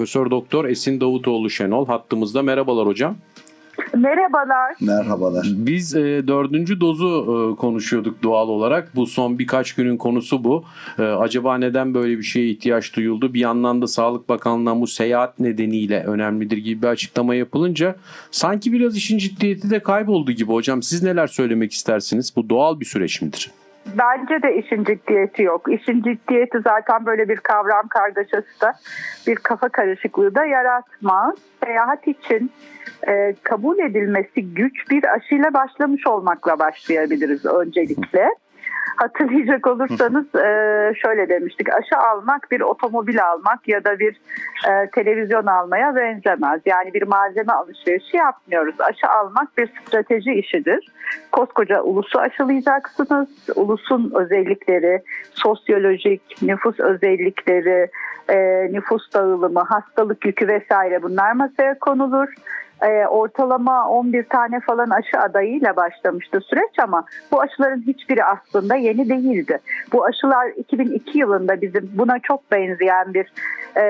Profesör Doktor Esin Davutoğlu Şenol hattımızda. Merhabalar hocam. Merhabalar. Merhabalar. Biz e, dördüncü dozu e, konuşuyorduk doğal olarak. Bu son birkaç günün konusu bu. E, acaba neden böyle bir şeye ihtiyaç duyuldu? Bir yandan da Sağlık Bakanlığı'ndan bu seyahat nedeniyle önemlidir gibi bir açıklama yapılınca sanki biraz işin ciddiyeti de kayboldu gibi hocam. Siz neler söylemek istersiniz? Bu doğal bir süreç midir? Bence de işin ciddiyeti yok. İşin ciddiyeti zaten böyle bir kavram kargaşası da bir kafa karışıklığı da yaratmaz. Seyahat için e, kabul edilmesi güç bir aşıyla başlamış olmakla başlayabiliriz öncelikle. Hatırlayacak olursanız e, şöyle demiştik aşı almak bir otomobil almak ya da bir e, televizyon almaya benzemez. Yani bir malzeme alışverişi yapmıyoruz. Aşı almak bir strateji işidir. Koskoca ulusu aşılayacaksınız. Ulusun özellikleri, sosyolojik, nüfus özellikleri, e, nüfus dağılımı, hastalık yükü vesaire bunlar masaya konulur e, ortalama 11 tane falan aşı adayıyla başlamıştı süreç ama bu aşıların hiçbiri aslında yeni değildi. Bu aşılar 2002 yılında bizim buna çok benzeyen bir e,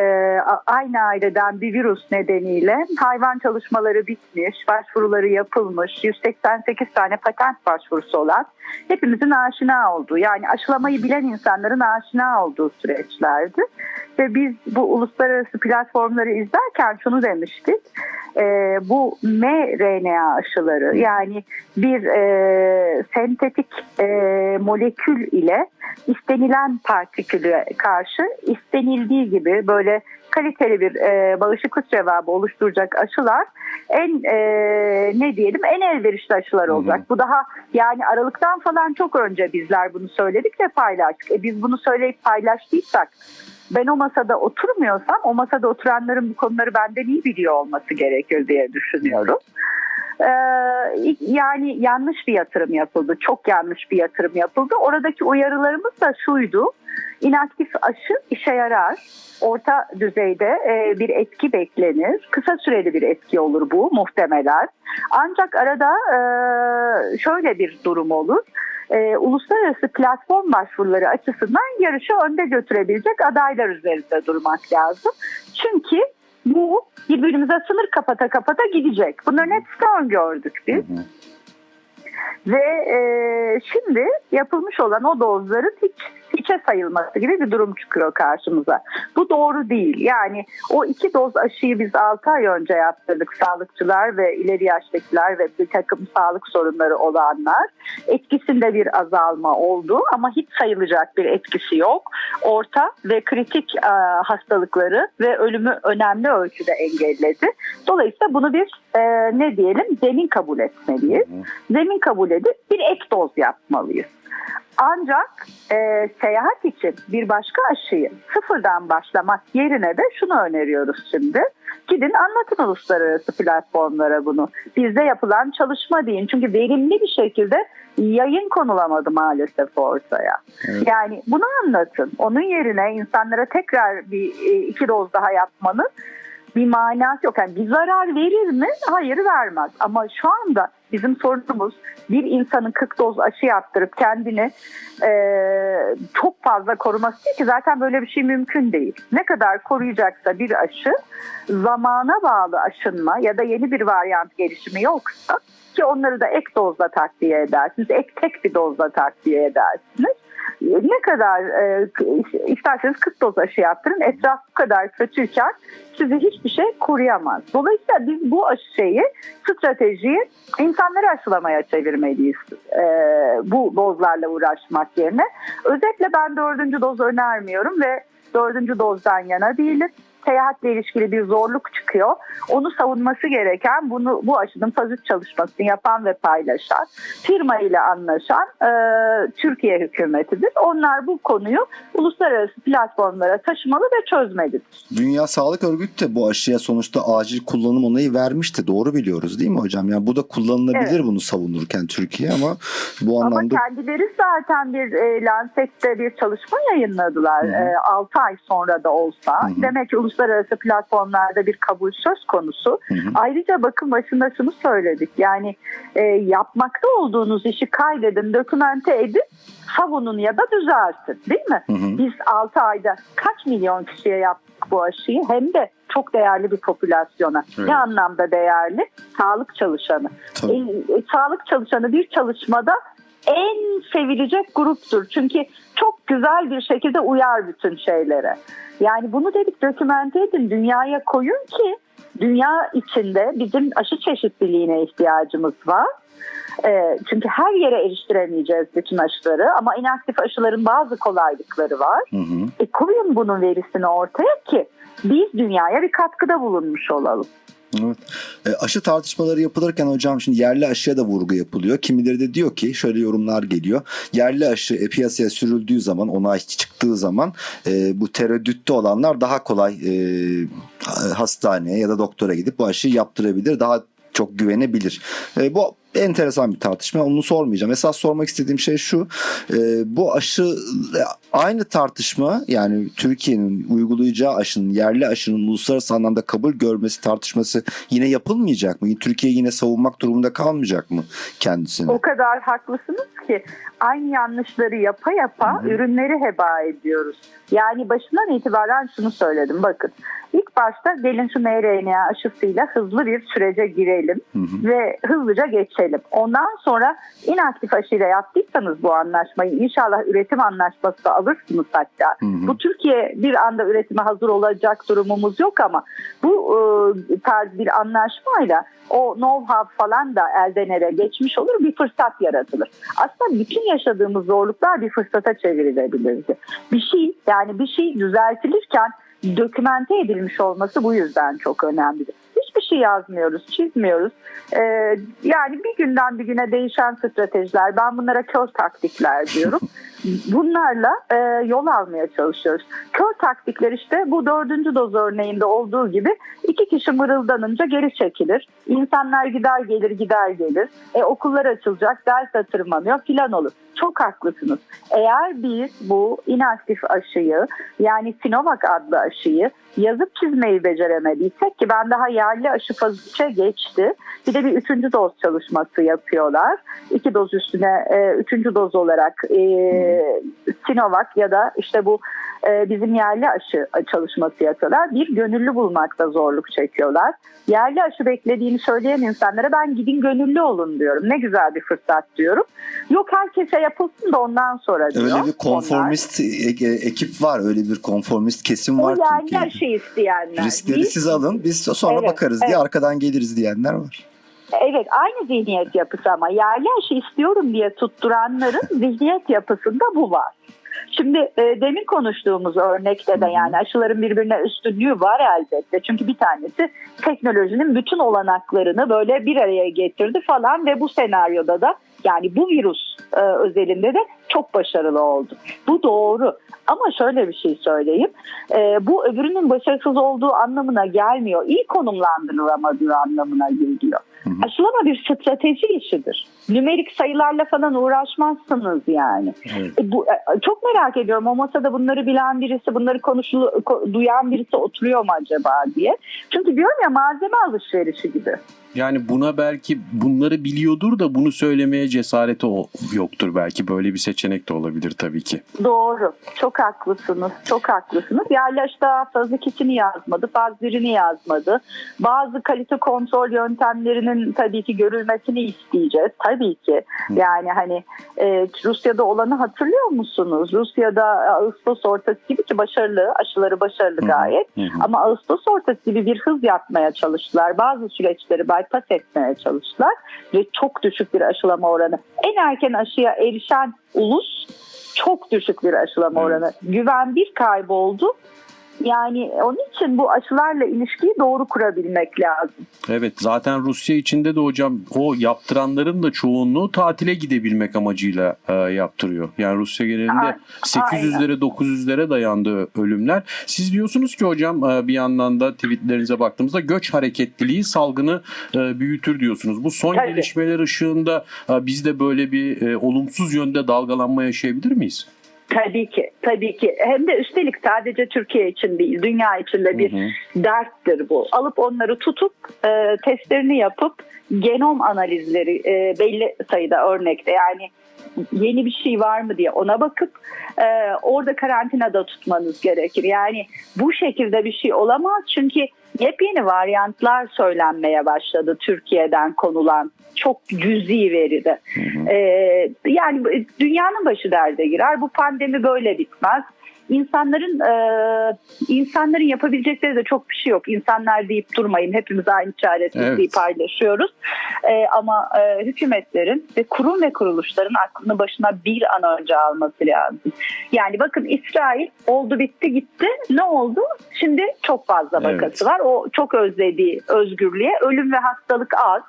aynı aileden bir virüs nedeniyle hayvan çalışmaları bitmiş, başvuruları yapılmış, 188 tane patent başvurusu olan hepimizin aşina olduğu yani aşılamayı bilen insanların aşina olduğu süreçlerdi. Ve biz bu uluslararası platformları izlerken şunu demiştik. E, bu mRNA aşıları yani bir e, sentetik e, molekül ile istenilen partiküle karşı istenildiği gibi böyle kaliteli bir e, bağışıklık cevabı oluşturacak aşılar en e, ne diyelim en elverişli aşılar olacak. Hı hı. Bu daha yani Aralık'tan falan çok önce bizler bunu söyledik ve paylaştık. E, biz bunu söyleyip paylaştıysak ben o masada oturmuyorsam o masada oturanların bu konuları benden iyi biliyor olması gerekir diye düşünüyorum. Ee, yani yanlış bir yatırım yapıldı. Çok yanlış bir yatırım yapıldı. Oradaki uyarılarımız da şuydu. İnaktif aşı işe yarar. Orta düzeyde e, bir etki beklenir. Kısa süreli bir etki olur bu muhtemelen. Ancak arada e, şöyle bir durum olur e, uluslararası platform başvuruları açısından yarışı önde götürebilecek adaylar üzerinde durmak lazım. Çünkü bu birbirimize sınır kapata kapata gidecek. Bunların hepsini öngördük biz. Hı hı. Ve e, şimdi yapılmış olan o dozların hiç hiçe sayılması gibi bir durum çıkıyor karşımıza. Bu doğru değil. Yani o iki doz aşıyı biz 6 ay önce yaptırdık sağlıkçılar ve ileri yaştakiler ve bir takım sağlık sorunları olanlar. Etkisinde bir azalma oldu ama hiç sayılacak bir etkisi yok. Orta ve kritik e, hastalıkları ve ölümü önemli ölçüde engelledi. Dolayısıyla bunu bir e, ne diyelim zemin kabul etmeliyiz. Zemin kabul edip bir ek doz yapmalıyız. Ancak e, seyahat için bir başka aşıyı sıfırdan başlamak yerine de şunu öneriyoruz şimdi. Gidin anlatın uluslararası platformlara bunu. Bizde yapılan çalışma deyin. Çünkü verimli bir şekilde yayın konulamadı maalesef ortaya. Evet. Yani bunu anlatın. Onun yerine insanlara tekrar bir iki doz daha yapmanın bir manası yok. Yani bir zarar verir mi? Hayır vermez. Ama şu anda bizim sorunumuz bir insanın 40 doz aşı yaptırıp kendini e, çok fazla koruması değil ki zaten böyle bir şey mümkün değil. Ne kadar koruyacaksa bir aşı zamana bağlı aşınma ya da yeni bir varyant gelişimi yoksa ki onları da ek dozla takviye edersiniz. Ek tek bir dozla takviye edersiniz ne kadar e, isterseniz 40 doz aşı yaptırın etraf bu kadar kötüyken sizi hiçbir şey koruyamaz. Dolayısıyla biz bu şeyi stratejiyi insanları aşılamaya çevirmeliyiz. E, bu dozlarla uğraşmak yerine. Özetle ben dördüncü doz önermiyorum ve dördüncü dozdan yana değilim seyahatle ilişkili bir zorluk çıkıyor. Onu savunması gereken bunu bu aşının faz 3 çalışmasını yapan ve paylaşan firma ile anlaşan e, Türkiye hükümetidir. Onlar bu konuyu uluslararası platformlara taşımalı ve çözmelidir. Dünya Sağlık Örgütü de bu aşıya sonuçta acil kullanım onayı vermişti. Doğru biliyoruz değil mi hocam? Yani bu da kullanılabilir evet. bunu savunurken Türkiye ama bu anlamda... Ama kendileri zaten bir e, Lancet'te bir çalışma yayınladılar. E, 6 ay sonra da olsa. Hı-hı. Demek ki uluslararası platformlarda bir kabul söz konusu. Hı hı. Ayrıca bakın başında şunu söyledik. Yani e, yapmakta olduğunuz işi kaydedin, dokümente edin, savunun ya da düzeltin değil mi? Hı hı. Biz 6 ayda kaç milyon kişiye yaptık bu aşıyı hem de çok değerli bir popülasyona. Evet. Ne anlamda değerli? Sağlık çalışanı. E, e, sağlık çalışanı bir çalışmada en sevilecek gruptur. Çünkü çok güzel bir şekilde uyar bütün şeylere. Yani bunu dedik dokümente edin, dünyaya koyun ki dünya içinde bizim aşı çeşitliliğine ihtiyacımız var. E, çünkü her yere eriştiremeyeceğiz bütün aşıları ama inaktif aşıların bazı kolaylıkları var. Hı hı. E, koyun bunun verisini ortaya ki biz dünyaya bir katkıda bulunmuş olalım. Evet. E, aşı tartışmaları yapılırken hocam şimdi yerli aşıya da vurgu yapılıyor. Kimileri de diyor ki şöyle yorumlar geliyor. Yerli aşı e, piyasaya sürüldüğü zaman onay çıktığı zaman e, bu tereddütte olanlar daha kolay e, hastaneye ya da doktora gidip bu aşıyı yaptırabilir. Daha çok güvenebilir. E, bu enteresan bir tartışma. Onu sormayacağım. Esas sormak istediğim şey şu. e, bu aşı e, aynı tartışma yani Türkiye'nin uygulayacağı aşının yerli aşının uluslararası anlamda kabul görmesi tartışması yine yapılmayacak mı? Türkiye yine savunmak durumunda kalmayacak mı kendisini? O kadar haklısınız ki aynı yanlışları yapa yapa ürünleri heba ediyoruz. Yani başından itibaren şunu söyledim bakın. İlk başta gelin şu mRNA aşısıyla hızlı bir sürece girelim Hı hı. ve hızlıca geçelim. Ondan sonra inaktif aşıyla yaptıysanız bu anlaşmayı inşallah üretim anlaşması da alırsınız hatta. Hı hı. Bu Türkiye bir anda üretime hazır olacak durumumuz yok ama bu e, tarz bir anlaşmayla o know-how falan da elden ele geçmiş olur bir fırsat yaratılır. Aslında bütün yaşadığımız zorluklar bir fırsata çevrilebilirdi. Bir şey yani bir şey düzeltilirken dokümente edilmiş olması bu yüzden çok önemlidir. Hiçbir şey yazmıyoruz, çizmiyoruz. Ee, yani bir günden bir güne değişen stratejiler, ben bunlara kör taktikler diyorum. Bunlarla e, yol almaya çalışıyoruz. Kör taktikler işte bu dördüncü doz örneğinde olduğu gibi iki kişi mırıldanınca geri çekilir. İnsanlar gider gelir gider gelir. E, okullar açılacak, delta tırmanıyor filan olur. Çok haklısınız. Eğer biz bu inaktif aşıyı yani Sinovac adlı aşıyı yazıp çizmeyi beceremediysek ki ben daha yerli aşı fazı geçti. Bir de bir üçüncü doz çalışması yapıyorlar. İki doz üstüne e, üçüncü doz olarak e, Sinovac ya da işte bu e, bizim yerli aşı çalışması yapıyorlar. Bir gönüllü bulmakta zorluk çekiyorlar. Yerli aşı beklediğini söyleyen insanlara ben gidin gönüllü olun diyorum. Ne güzel bir fırsat diyorum. Yok herkese yapılsın da ondan sonra diyor. Öyle bir onlar. konformist e- e- ekip var. Öyle bir konformist kesim O var yerli Türkiye'de. aşı isteyenler. Riskleri Biz- siz alın biz sonra Evet, bakarız diye evet. arkadan geliriz diyenler var. Evet aynı zihniyet yapısı ama yerli aşı istiyorum diye tutturanların zihniyet yapısında bu var. Şimdi e, demin konuştuğumuz örnekte de yani aşıların birbirine üstünlüğü var elbette. Çünkü bir tanesi teknolojinin bütün olanaklarını böyle bir araya getirdi falan ve bu senaryoda da yani bu virüs e, özelinde de çok başarılı oldu. Bu doğru. Ama şöyle bir şey söyleyeyim. E, bu öbürünün başarısız olduğu anlamına gelmiyor. İyi konumlandırılamadığı anlamına geliyor. Aşılama bir strateji işidir. Nümerik sayılarla falan uğraşmazsınız yani. Evet. E, bu, e, çok merak ediyorum o masada bunları bilen birisi, bunları konuşulu, ko- duyan birisi oturuyor mu acaba diye. Çünkü diyorum ya malzeme alışverişi gibi. Yani buna belki bunları biliyordur da bunu söylemeye cesareti yoktur belki. Böyle bir seçenek de olabilir tabii ki. Doğru. Çok haklısınız. Çok haklısınız. Yerleşta faz ikisini yazmadı. Faz birini yazmadı. Bazı kalite kontrol yöntemlerinin tabii ki görülmesini isteyeceğiz. Tabii ki. Yani hani e, Rusya'da olanı hatırlıyor musunuz? Rusya'da Ağustos ortası gibi ki başarılı, aşıları başarılı gayet. Hı hı. Ama Ağustos ortası gibi bir hız yapmaya çalıştılar. Bazı süreçleri bypass etmeye çalıştılar. Ve çok düşük bir aşılama oranı. En erken aşıya erişen ulus çok düşük bir aşılama Evet. oranı. Güven bir kayboldu. Yani onun için bu aşılarla ilişkiyi doğru kurabilmek lazım. Evet zaten Rusya içinde de hocam o yaptıranların da çoğunluğu tatile gidebilmek amacıyla e, yaptırıyor. Yani Rusya genelinde A- 800'lere 900'lere dayandı ölümler. Siz diyorsunuz ki hocam e, bir yandan da tweetlerinize baktığımızda göç hareketliliği salgını e, büyütür diyorsunuz. Bu son Tabii. gelişmeler ışığında e, biz de böyle bir e, olumsuz yönde dalgalanma yaşayabilir miyiz? Tabii ki, tabii ki. Hem de üstelik sadece Türkiye için değil, dünya için de bir Hı hı. derttir bu. Alıp onları tutup e, testlerini yapıp genom analizleri e, belli sayıda örnekte yani yeni bir şey var mı diye ona bakıp e, orada karantinada tutmanız gerekir. Yani bu şekilde bir şey olamaz çünkü yepyeni varyantlar söylenmeye başladı Türkiye'den konulan çok cüzi veride. E, yani dünyanın başı derde girer. Bu pandemi böyle bitmez. İnsanların e, insanların yapabilecekleri de çok bir şey yok. İnsanlar deyip durmayın. Hepimiz aynı çaresizliği Evet. paylaşıyoruz. E, ama e, hükümetlerin ve kurum ve kuruluşların aklını başına bir an önce alması lazım. Yani bakın İsrail oldu bitti gitti. Ne oldu? Şimdi çok fazla Evet. vakası var. O çok özlediği özgürlüğe ölüm ve hastalık az.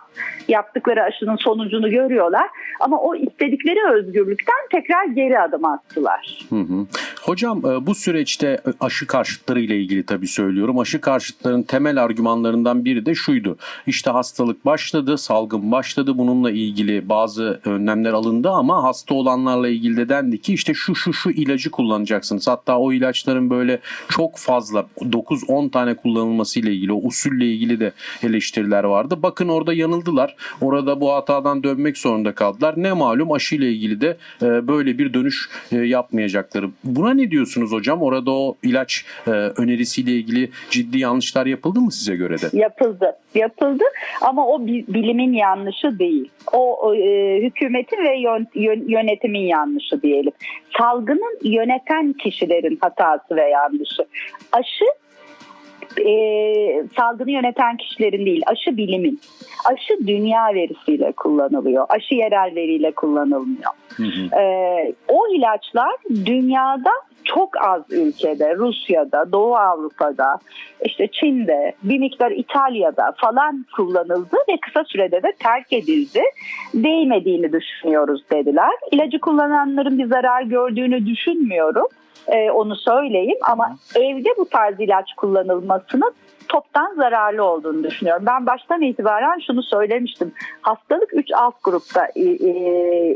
Yaptıkları aşının sonucunu görüyorlar. Ama o istedikleri özgürlükten tekrar geri adım attılar. Hı hı. Hocam e, bu süreçte aşı karşıtları ile ilgili tabii söylüyorum. Aşı karşıtların temel argümanlarından biri de şuydu. İşte hastalık başladı, salgın başladı. Bununla ilgili bazı önlemler alındı ama hasta olanlarla ilgili de dendi ki işte şu şu şu ilacı kullanacaksınız. Hatta o ilaçların böyle çok fazla 9-10 tane kullanılması ile ilgili o usulle ilgili de eleştiriler vardı. Bakın orada yanıldılar. Orada bu hatadan dönmek zorunda kaldılar. Ne malum aşı ile ilgili de e, böyle bir dönüş e, yapmayacakları. Buna ne diyorsunuz hocam? Orada o ilaç e, önerisiyle ilgili ciddi yanlışlar yapıldı mı size göre de? Yapıldı. Yapıldı ama o bi- bilimin yanlışı değil. O, e, hükümetin ve yön- yön- yönetimin yanlışı diyelim. Salgının yöneten kişilerin hatası ve yanlışı. Aşı e, salgını yöneten kişilerin değil, aşı bilimin. Aşı dünya verisiyle kullanılıyor. Aşı yerel veriyle kullanılmıyor. Hı hı. Ee, o ilaçlar dünyada çok az ülkede, Rusya'da, Doğu Avrupa'da, işte Çin'de, bir miktar İtalya'da falan kullanıldı ve kısa sürede de terk edildi. Değmediğini düşünüyoruz dediler. İlacı kullananların bir zarar gördüğünü düşünmüyorum. Ee, onu söyleyeyim ama evde bu tarz ilaç kullanılmasının toptan zararlı olduğunu düşünüyorum. Ben baştan itibaren şunu söylemiştim. Hastalık 3 alt grupta e, e,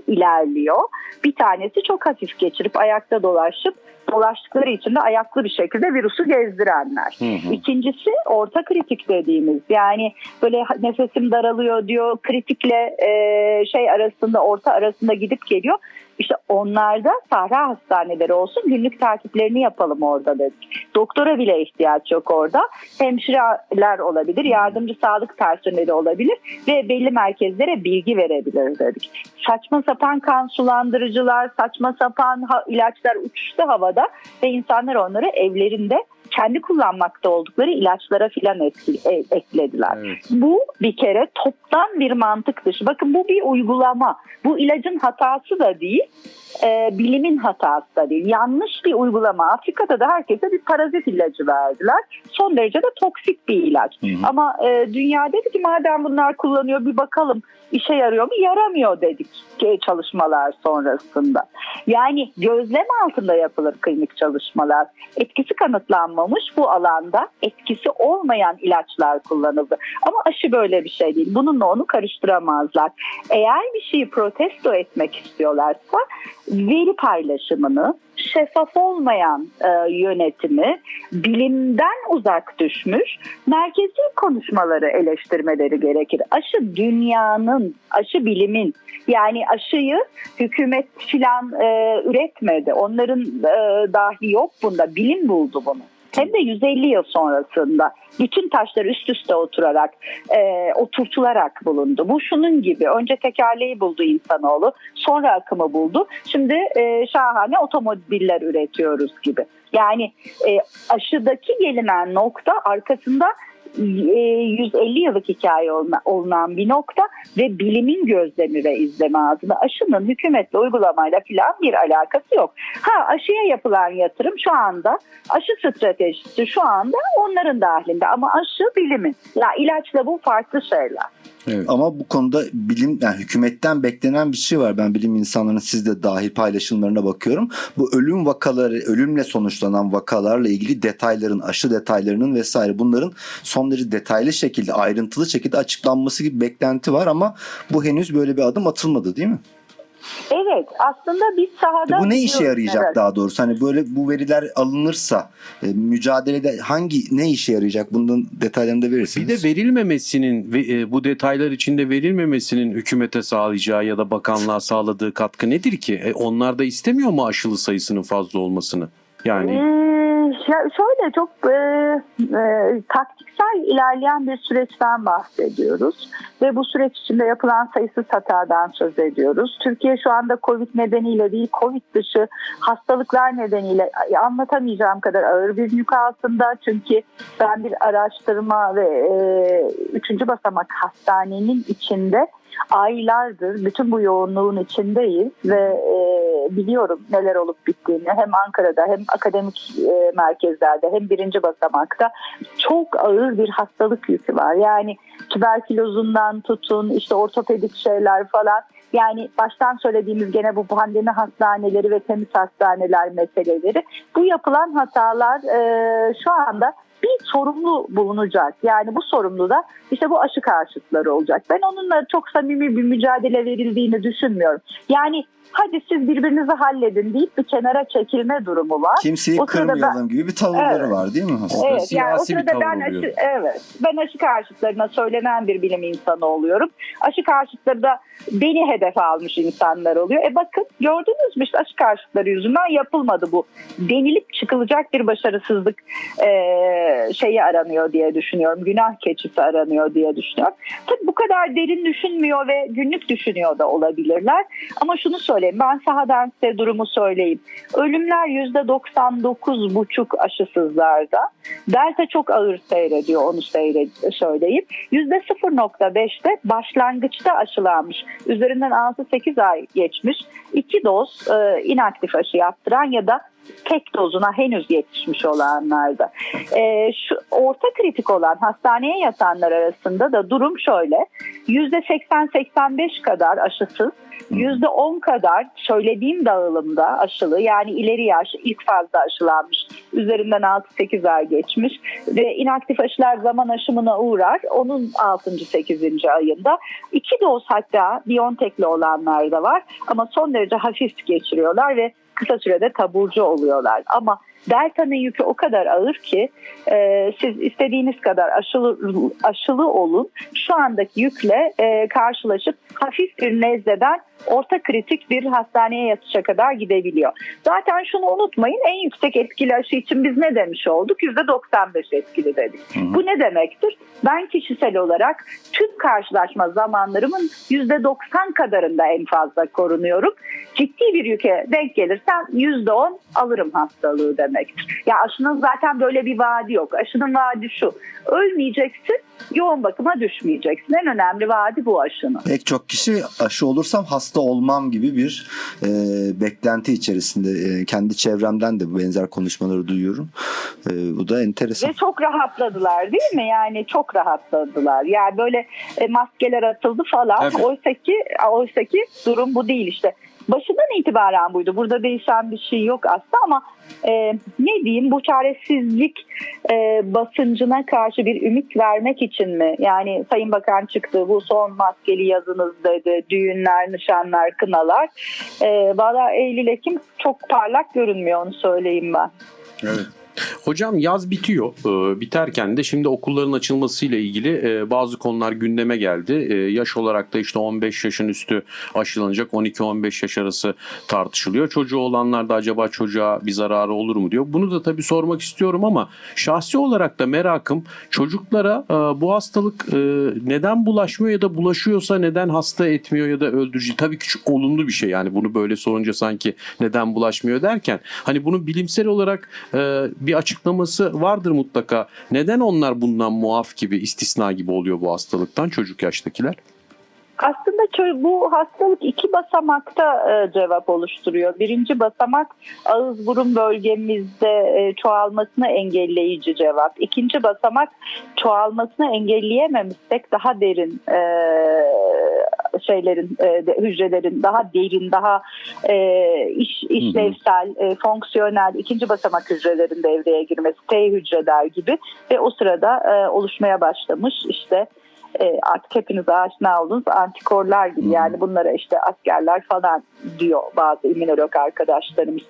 ilerliyor. Bir tanesi çok hafif geçirip ayakta dolaşıp dolaştıkları için de ayaklı bir şekilde virüsü gezdirenler. Hı hı. İkincisi orta kritik dediğimiz yani böyle nefesim daralıyor diyor kritikle e, şey arasında orta arasında gidip geliyor. İşte onlarda sahra hastaneleri olsun günlük takiplerini yapalım orada dedik. Doktora bile ihtiyaç yok orada. Hemşireler olabilir, yardımcı sağlık personeli olabilir ve belli merkezlere bilgi verebilir dedik. Saçma sapan kan sulandırıcılar, saçma sapan ilaçlar uçuştu havada ve insanlar onları evlerinde kendi kullanmakta oldukları ilaçlara filan e- eklediler. Evet. Bu bir kere toptan bir mantık dışı. Bakın bu bir uygulama. Bu ilacın hatası da değil, e, bilimin hatası da değil. Yanlış bir uygulama. Afrika'da da herkese bir parazit ilacı verdiler. Son derece de toksik bir ilaç. Hı hı. Ama e, dünya dedi ki madem bunlar kullanıyor bir bakalım işe yarıyor mu? Yaramıyor dedik ki çalışmalar sonrasında. Yani gözlem altında yapılır klinik çalışmalar. Etkisi kanıtlanmamış bu alanda etkisi olmayan ilaçlar kullanıldı. Ama aşı böyle bir şey değil. Bununla onu karıştıramazlar. Eğer bir şeyi protesto etmek istiyorlarsa veri paylaşımını, şeffaf olmayan e, yönetimi, bilimden uzak düşmüş merkezi konuşmaları eleştirmeleri gerekir. Aşı dünyanın, aşı bilimin yani aşıyı hükümet filan e, üretmedi. Onların e, dahi yok bunda. Bilim buldu bunu. Hem de 150 yıl sonrasında bütün taşlar üst üste oturarak, e, oturtularak bulundu. Bu şunun gibi. Önce tekerleği buldu insanoğlu, sonra akımı buldu. Şimdi e, şahane otomobiller üretiyoruz gibi. Yani e, aşıdaki gelinen nokta arkasında 150 yıllık hikaye olunan bir nokta ve bilimin gözlemi ve izleme adına aşının hükümetle uygulamayla filan bir alakası yok. Ha aşıya yapılan yatırım şu anda aşı stratejisi şu anda onların dahilinde ama aşı bilimin. Ya ilaçla bu farklı şeyler. Evet. Ama bu konuda bilim yani hükümetten beklenen bir şey var. Ben bilim insanlarının siz de dahil paylaşımlarına bakıyorum. Bu ölüm vakaları, ölümle sonuçlanan vakalarla ilgili detayların, aşı detaylarının vesaire bunların son derece detaylı şekilde, ayrıntılı şekilde açıklanması gibi beklenti var ama bu henüz böyle bir adım atılmadı değil mi? Evet aslında biz sahada... Bu ne işe yarayacak evet. daha doğrusu? Hani böyle bu veriler alınırsa e, mücadelede hangi ne işe yarayacak? Bunun detaylarını da Bir verirsiniz. de verilmemesinin ve e, bu detaylar içinde verilmemesinin hükümete sağlayacağı ya da bakanlığa sağladığı katkı nedir ki? E, onlar da istemiyor mu aşılı sayısının fazla olmasını? Yani Ee, ya şöyle çok e, e, taktiksel ilerleyen bir süreçten bahsediyoruz ve bu süreç içinde yapılan sayısız hatadan söz ediyoruz. Türkiye şu anda Covid nedeniyle değil Covid dışı hastalıklar nedeniyle ay, anlatamayacağım kadar ağır bir yük altında. Çünkü ben bir araştırma ve e, üçüncü basamak hastanenin içinde aylardır bütün bu yoğunluğun içindeyiz ve e, biliyorum neler olup bittiğini. Hem Ankara'da hem akademik e, merkezlerde hem birinci basamakta çok ağır bir hastalık yükü var. Yani tüberkülozundan tutun işte ortopedik şeyler falan. Yani baştan söylediğimiz gene bu pandemi hastaneleri ve temiz hastaneler meseleleri. Bu yapılan hatalar e, şu anda bir sorumlu bulunacak. Yani bu sorumlu da işte bu aşı karşıtları olacak. Ben onunla çok samimi bir mücadele verildiğini düşünmüyorum. Yani hadi siz birbirinizi halledin deyip bir kenara çekilme durumu var. Kimseyi O kırmayalım gibi bir tavırları Evet. var değil mi? O da Evet yani o siyasi bir sırada tavır ben oluyor. aşı, evet ben aşı karşıtlarına söylenen bir bilim insanı oluyorum. Aşı karşıtları da beni hedef almış insanlar oluyor. E bakın gördünüz mü işte aşı karşıtları yüzünden yapılmadı bu. Denilip çıkılacak bir başarısızlık e, şeyi aranıyor diye düşünüyorum. Günah keçisi aranıyor diye düşünüyorum. Tabii bu kadar derin düşünmüyor ve günlük düşünüyor da olabilirler. Ama şunu söyleyeyim ben sahadan size durumu söyleyeyim. Ölümler %99,5 aşısızlarda. Delta çok ağır seyrediyor onu seyred söyleyeyim. %0,5'te başlangıçta aşılanmış. Üzerinden 6-8 ay geçmiş. iki doz e, inaktif aşı yaptıran ya da tek dozuna henüz yetişmiş olanlarda. E, şu orta kritik olan hastaneye yatanlar arasında da durum şöyle. %80-85 kadar aşısız, %10 kadar söylediğim dağılımda aşılı yani ileri yaş ilk fazla aşılanmış üzerinden 6-8 ay geçmiş ve inaktif aşılar zaman aşımına uğrar onun 6-8. ayında iki doz hatta Biontech'li olanlar da var ama son derece hafif geçiriyorlar ve kısa sürede taburcu oluyorlar ama Delta'nın yükü o kadar ağır ki e, siz istediğiniz kadar aşılı aşılı olun. Şu andaki yükle e, karşılaşıp hafif bir nezleden orta kritik bir hastaneye yatışa kadar gidebiliyor. Zaten şunu unutmayın en yüksek etkili aşı için biz ne demiş olduk? %95 etkili dedik. Bu ne demektir? Ben kişisel olarak tüm karşılaşma zamanlarımın %90 kadarında en fazla korunuyorum. Ciddi bir yüke denk gelirsem %10 alırım hastalığı demektir. Ya aşının zaten böyle bir vaadi yok. Aşının vaadi şu. Ölmeyeceksin, yoğun bakıma düşmeyeceksin. En önemli vaadi bu aşının. Pek çok kişi aşı olursam hasta olmam gibi bir e, beklenti içerisinde. E, kendi çevremden de benzer konuşmaları duyuyorum. E, bu da enteresan. Ve çok rahatladılar değil mi? Yani çok rahatladılar. Yani böyle e, maskeler atıldı falan. Tabii. Oysa ki oysa ki durum bu değil işte. Başından itibaren buydu. Burada değişen bir şey yok aslında ama e, ne diyeyim bu çaresizlik e, basıncına karşı bir ümit vermek için mi? Yani Sayın Bakan çıktı bu son maskeli yazınız dedi. Düğünler, nişanlar, kınalar. E, Valla Eylül-Ekim çok parlak görünmüyor onu söyleyeyim ben. Evet. Hocam yaz bitiyor. Ee, biterken de şimdi okulların açılmasıyla ilgili e, bazı konular gündeme geldi. E, yaş olarak da işte 15 yaşın üstü aşılanacak. 12-15 yaş arası tartışılıyor. Çocuğu olanlar da acaba çocuğa bir zararı olur mu diyor. Bunu da tabii sormak istiyorum ama şahsi olarak da merakım çocuklara e, bu hastalık e, neden bulaşmıyor ya da bulaşıyorsa neden hasta etmiyor ya da öldürücü. Tabii ki olumlu bir şey yani bunu böyle sorunca sanki neden bulaşmıyor derken hani bunun bilimsel olarak e, bir açıklaması vardır mutlaka. Neden onlar bundan muaf gibi istisna gibi oluyor bu hastalıktan çocuk yaştakiler? Aslında bu hastalık iki basamakta e, cevap oluşturuyor. Birinci basamak ağız burun bölgemizde e, çoğalmasını engelleyici cevap. İkinci basamak çoğalmasını engelleyememişsek daha derin e, şeylerin e, de- hücrelerin daha derin daha e, iş, işlevsel e, fonksiyonel ikinci basamak hücrelerin devreye girmesi T hücreler gibi ve o sırada e, oluşmaya başlamış işte e, artık hepiniz aşina olduğunuz antikorlar gibi. Yani bunlara işte askerler falan diyor bazı immünolog arkadaşlarımız.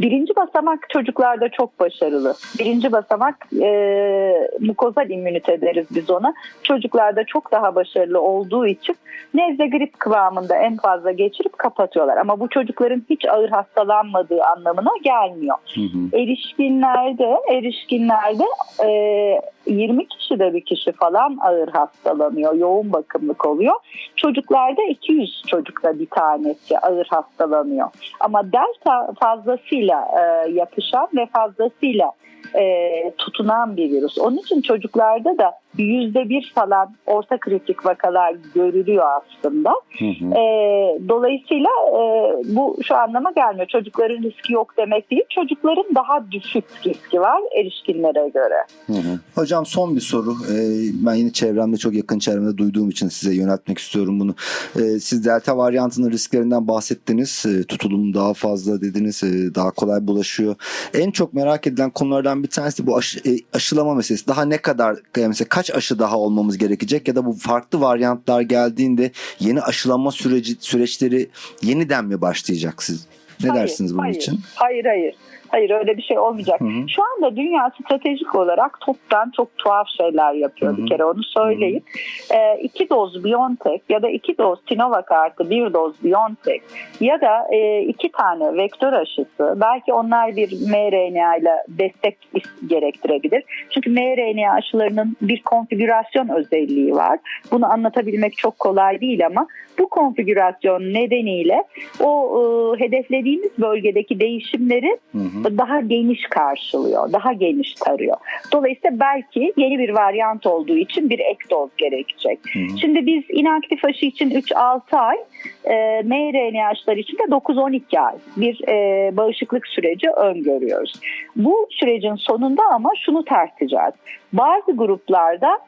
Birinci basamak çocuklarda çok başarılı. Birinci basamak e, mukozal immünite deriz biz ona. Çocuklarda çok daha başarılı olduğu için nezle grip kıvamında en fazla geçirip kapatıyorlar. Ama bu çocukların hiç ağır hastalanmadığı anlamına gelmiyor. Hı hı. Erişkinlerde, erişkinlerde e, 20 kişide bir kişi falan ağır hastalanıyor. Yoğun bakımlık oluyor. Çocuklarda 200 çocukta bir tanesi ağır hastalanıyor. Ama delta fazlasıyla e, yapışan ve fazlasıyla e, tutunan bir virüs. Onun için çocuklarda da yüzde bir falan orta kritik vakalar görülüyor aslında. Hı hı. E, dolayısıyla e, bu şu anlama gelmiyor. Çocukların riski yok demek değil. Çocukların daha düşük riski var erişkinlere göre. Hı hı. Hocam son bir soru. Ee, ben yine çevremde çok yakın çevremde duyduğum için size yöneltmek istiyorum bunu. Ee, siz delta varyantının risklerinden bahsettiniz. Ee, tutulum daha fazla dediniz. Ee, daha kolay bulaşıyor. En çok merak edilen konulardan bir tanesi bu aşı- e, aşılama meselesi. Daha ne kadar mesela kaç aşı daha olmamız gerekecek ya da bu farklı varyantlar geldiğinde yeni aşılama süreci süreçleri yeniden mi başlayacak siz? Ne Hayır, dersiniz bunun hayır, için? Hayır hayır. Hayır öyle bir şey olmayacak. Hı hı. Şu anda dünya stratejik olarak toptan çok tuhaf şeyler yapıyor Hı hı. bir kere onu söyleyeyim. Ee, iki doz BioNTech ya da iki doz Sinovac artı bir doz BioNTech ya da e, iki tane vektör aşısı belki onlar bir mRNA ile destek gerektirebilir. Çünkü mRNA aşılarının bir konfigürasyon özelliği var. Bunu anlatabilmek çok kolay değil ama bu konfigürasyon nedeniyle o e, hedeflediğimiz bölgedeki değişimleri Hı hı. Daha geniş karşılıyor, daha geniş tarıyor. Dolayısıyla belki yeni bir varyant olduğu için bir ek doz gerekecek. Hı hı. Şimdi biz inaktif aşı için 3-6 ay, e, mRNA aşıları için de 9-12 ay bir e, bağışıklık süreci öngörüyoruz. Bu sürecin sonunda ama şunu tartacağız. Bazı gruplarda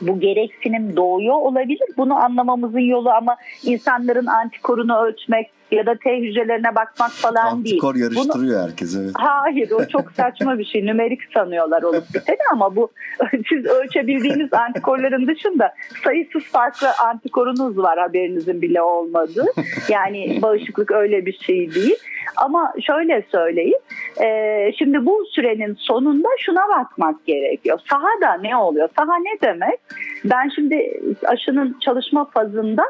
bu gereksinim doğuyor olabilir. Bunu anlamamızın yolu ama insanların antikorunu ölçmek ya da T hücrelerine bakmak falan değil. Antikor Bunu- yarıştırıyor herkes evet. Hayır o çok saçma bir şey. Nümerik sanıyorlar olup biteni ama bu siz ölçebildiğiniz antikorların dışında sayısız farklı antikorunuz var haberinizin bile olmadığı. Yani bağışıklık öyle bir şey değil. Ama şöyle söyleyeyim. e, şimdi bu sürenin sonunda şuna bakmak gerekiyor. Sahada ne oluyor? Saha ne demek? Ben şimdi aşının çalışma fazında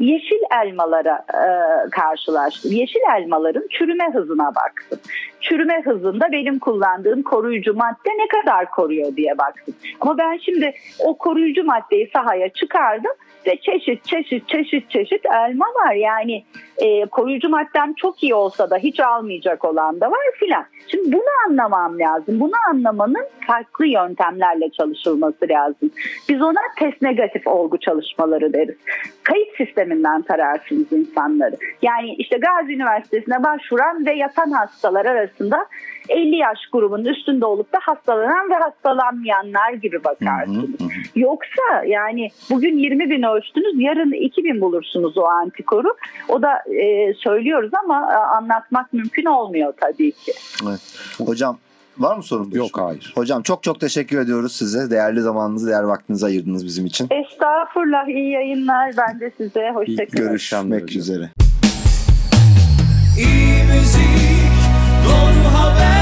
yeşil elmalara e, karşılaştım. Yeşil elmaların çürüme hızına baktım. Çürüme hızında benim kullandığım koruyucu madde ne kadar koruyor diye baktım. Ama ben şimdi o koruyucu maddeyi sahaya çıkardım ve çeşit çeşit çeşit çeşit elma var. Yani e, koruyucu maddem çok iyi olsa da hiç almayacak olan da var filan. Şimdi bunu anlamam lazım. Bunu anlamanın farklı yöntemlerle çalışılması lazım. Biz ona test negatif olgu çalışmaları deriz. Kayıt sisteminden tararsınız insanları. Yani işte Gazi Üniversitesi'ne başvuran ve yatan hastalar arasında 50 yaş grubunun üstünde olup da hastalanan ve hastalanmayanlar gibi bakarsınız. Hı hı hı. Yoksa yani bugün 20 bin ölçtünüz yarın 2 bin bulursunuz o antikoru. O da e, söylüyoruz ama e, anlatmak mümkün olmuyor tabii ki. Evet. Hocam Var mı sorun? Yok hayır. Hocam çok çok teşekkür ediyoruz size. Değerli zamanınızı, değer vaktinizi ayırdınız bizim için. Estağfurullah. iyi yayınlar. Ben de size. Hoşçakalın. Görüşmek üzere. İyi müzik, doğru haber.